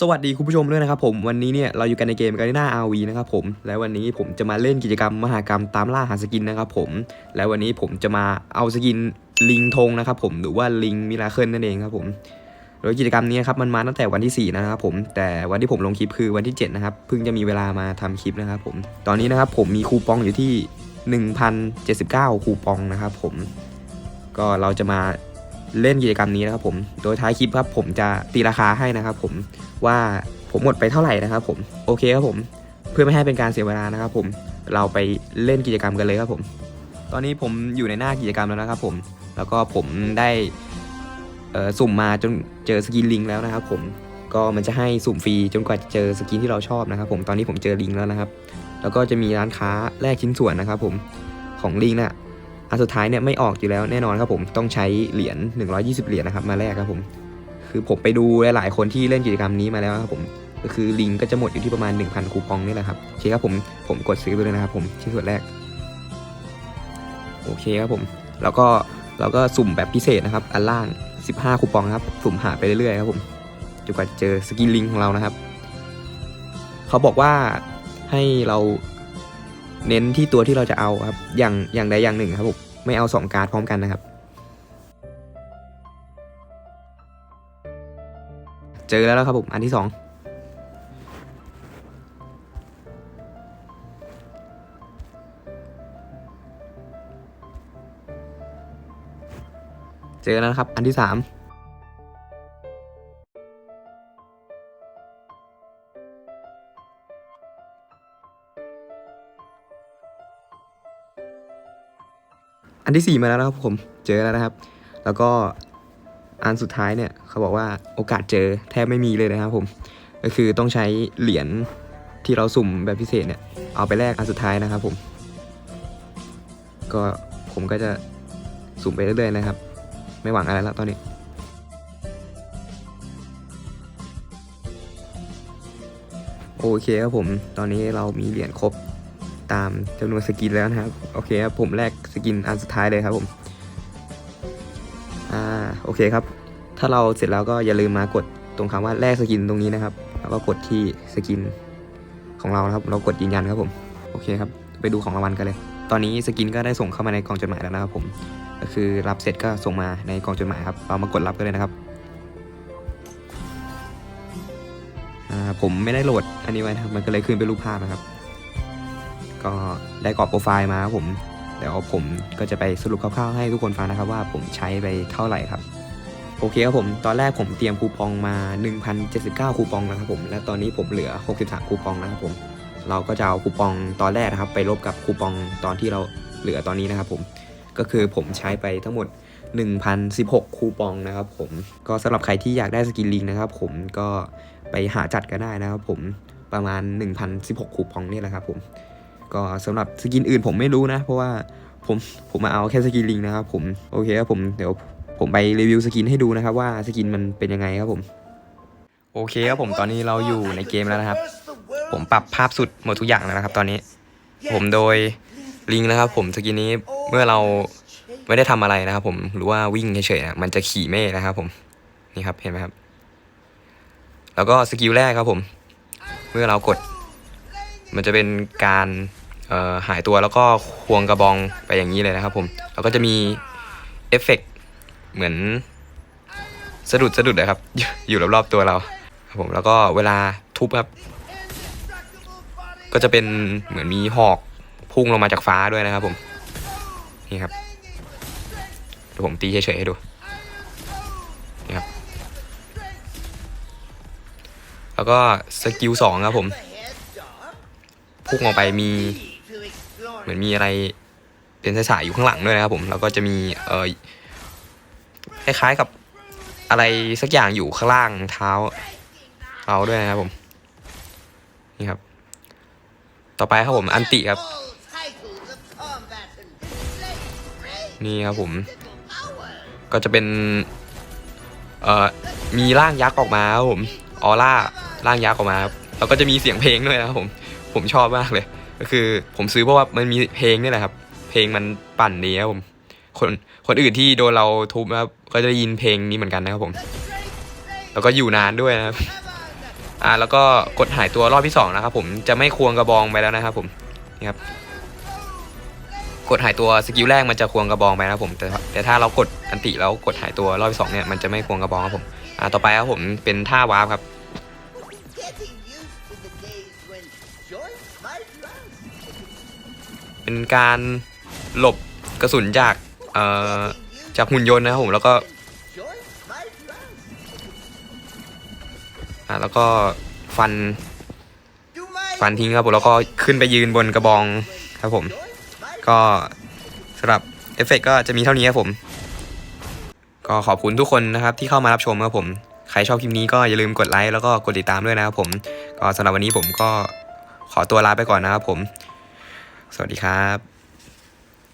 สวัสดีคุณผู้ชมด้วยนะครับผมวันนี้เนี่ยเราอยู่กันในเกมการ์ n นาอาวีนะครับผมและวันนี้ผมจะมาเล่นกิจกรรมมหากรรมตามล่าหาสกินนะครับผมและวันนี้ผมจะมาเอาสกินลิงธงนะครับผมหรือว่าลิงมิราเคิลนั่นเองครับผมโดยกิจกรรมนี้ครับมันมาตั้งแต่วันที่ 4 นะครับผมแต่วันที่ผมลงคลิปคือวันที่ 7 นะครับเพิ่งจะมีเวลามาทำคลิปนะครับผมตอนนี้นะครับผมมีคูปองอยู่ที่ 1,079 คูปองนะครับผมก็เราจะมา เล่นกิจกรรมนี้นะครับผมโดยท้ายคลิปครับผมจะตีราคาให้นะครับผมว่าผมหมดไปเท่าไหร่นะครับผมโอเคครับผมเพื่อไม่ให้เป็นการเสียเวลานะครับผมเราไปเล่นกิจกรรมกันเลยครับผม ตอนนี้ผมอยู่ในหน้ากิจกรรมแล้วนะครับผมแล้วก็ผมได้สุ่มมาจนเจอสกินลิงแล้วนะครับผมก็มันจะให้สุ่มฟรีจนกว่าจะเจอสกินที่เราชอบนะครับผมตอนนี้ผมเจอลิงแล้วนะครับ แล้วก็จะมีร้านค้าแลกชิ้นส่วนนะครับผมของลิงน่ะ อันสุดท้ายเนี่ยไม่ออกอยู่แล้วแน่นอนครับผมต้องใช้เหรียญ120 เหรียญนะครับมาแลกครับผม คือผมไปดูหลายๆคนที่เล่นกิจกรรมนี้มาแล้วครับผมก็คือลิงก็จะหมดอยู่ที่ประมาณ 1,000 คูปองนี่แหละครับโอเคครับผมผมกดซื้อไปเลยนะครับผมชิ้นส่วนแรกโอเคครับผมแล้วก็เราก็สุ่มแบบพิเศษนะครับ อันล่าง 15 คูปองครับสุ่มหาไปเรื่อยๆครับผมจนกว่าจะเจอสกินลิงของเรานะครับ เขาบอกว่าให้เรา เน้นที่ตัวที่เราจะเอาครับ อย่างอย่างใดอย่างหนึ่งครับผมไม่เอา2การ์ดพร้อมกันนะครับ เจอแล้วครับผมอันที่2เจอแล้วครับ อันที่3 อันที่สี่มาแล้วนะครับผมเจอแล้วนะครับ แล้วก็อันสุดท้ายเนี่ยเขาบอกว่าโอกาสเจอแทบไม่มีเลยนะครับผมก็คือต้องใช้เหรียญที่เราสุ่มแบบพิเศษเนี่ยเอาไปแลกอันสุดท้ายนะครับ ผม ก็ผมก็จะสุ่มไปเรื่อยๆนะครับ ไม่หวังอะไรแล้วตอนนี้ โอเคครับผม ตอนนี้เรามีเหรียญครบ ตามจำนวนสกินแล้วนะครับ โอเคครับผมแลกสกินอันสุดท้ายเลยครับผมอ่าโอเคครับ ถ้าเราเสร็จแล้วก็อย่าลืมมากดตรงคำว่าแลกสกินตรงนี้นะครับ แล้วก็กดที่สกินของเราครับ เรากดยืนยันครับผมโอเคครับ ไปดูของรางวัลกันเลย ตอนนี้สกินก็ได้ส่งเข้ามาในกล่องจดหมายแล้วนะครับผมก็คือรับเสร็จก็ส่งมาในกล่องจดหมายครับ เรามากดรับกันเลยนะครับอ่าผมไม่ได้โหลดอันนี้ไว้นะครับมันก็เลยขึ้นเป็นรูปภาพนะครับ ก็ได้กรอบโปรไฟล์มาครับผม เดี๋ยวผมก็จะไปสรุปคร่าวๆให้ทุกคนฟังนะครับว่าผมใช้ไปเท่าไหร่ครับ โอเคครับผม ตอนแรกผมเตรียมคูปองมา 1,079 คูปองนะครับผม และตอนนี้ผมเหลือ 63 คูปองนะครับผม เราก็จะเอาคูปองตอนแรกนะครับ ไปลบกับคูปองตอนที่เราเหลือตอนนี้นะครับผม ก็คือผมใช้ไปทั้งหมด1,016 คูปองนะครับผม ก็สำหรับใครที่อยากได้สกินลิงนะครับผมก็ไปหาจัดก็ได้นะครับผมประมาณ 1,016 คูปองนี่แหละครับผม ก็สำหรับสกินอื่นผมไม่รู้นะ เพราะว่าผมผมมาเอาแค่สกินลิงนะครับผมโอเคครับผมเดี๋ยวผมไปรีวิวสกินให้ดูนะครับว่าสกินมันเป็นยังไงครับผม โอเคครับผมตอนนี้เราอยู่ในเกมแล้วนะครับ ผมปรับภาพสุดหมดทุกอย่างแล้วนะครับ ตอนนี้ ผมโดยลิงนะครับ ผมสกินนี้เมื่อเราไม่ได้ทำอะไรนะครับ ผมหรือว่าวิ่งเฉยๆนะมันจะขี่เมฆนะครับผมนี่ครับเห็นไหมครับ แล้วก็สกิลแรกครับผม เมื่อเรากด มันจะเป็นการหายตัวแล้วก็ควงกระบองไปอย่างนี้เลยนะครับผม แล้วก็จะมีเอฟเฟกต์เหมือนสะดุดสะดุดนะครับ อยู่รอบๆตัวเราครับผมแล้วก็เวลาทุบครับ ก็จะเป็นเหมือนมีหอกพุ่งลงมาจากฟ้าด้วยนะครับผมนี่ครับเดี๋ยวผมตีเฉยๆให้ดูนี่ครับแล้วก็สกิลสองครับผม พุ่งออกไปมีเหมือนมีอะไรเป็นสายๆอยู่ข้างหลังด้วยนะครับผมแล้วก็จะมีเออคล้ายๆกับอะไรสักอย่างอยู่ข้างล่างเท้าเราด้วยนะครับผมนี่ครับ ต่อไปครับผมอันติครับ นี่ครับผมก็จะเป็นเอ่อมีร่างยักษ์ออกมาครับผมออร่าร่างยักษ์ออกมาครับแล้วก็จะมีเสียงเพลงด้วยนะครับผม ผมชอบมากเลย ก็คือผมซื้อเพราะว่ามันมีเพลงนี่แหละครับ เพลงมันปั่นดีครับผม คนคนอื่นที่โดนเราทุบนะครับก็จะได้ยินเพลงนี้เหมือนกันนะครับผม แล้วก็อยู่นานด้วยนะครับ อ่าแล้วก็กดหายตัวรอบที่สองนะครับผมจะไม่ควงกระบองไปแล้วนะครับผมนี่ครับกดหายตัวสกิลแรกมันจะควงกระบองไปนะครับผมแต่แต่ถ้าเรากดอันติแล้วกดหายตัวรอบที่สองเนี่ยมันจะไม่ควงกระบองครับผมอ่าต่อไปครับผมเป็นท่าวาร์ปครับ เป็นการหลบกระสุนจากเอ่อจากหุ่นยนต์นะครับผมแล้วก็อ่าแล้วก็ฟันฟันทิ้งครับผมแล้วก็ขึ้นไปยืนบนกระบองครับผม ก็สำหรับเอฟเฟกต์ก็จะมีเท่านี้ครับผม ก็ขอบคุณทุกคนนะครับที่เข้ามารับชมครับผม ใครชอบคลิปนี้ก็อย่าลืมกดไลค์แล้วก็กดติดตามด้วยนะครับผม ก็สำหรับวันนี้ผมก็ ขอตัวลาไปก่อนนะครับผม สวัสดีครับ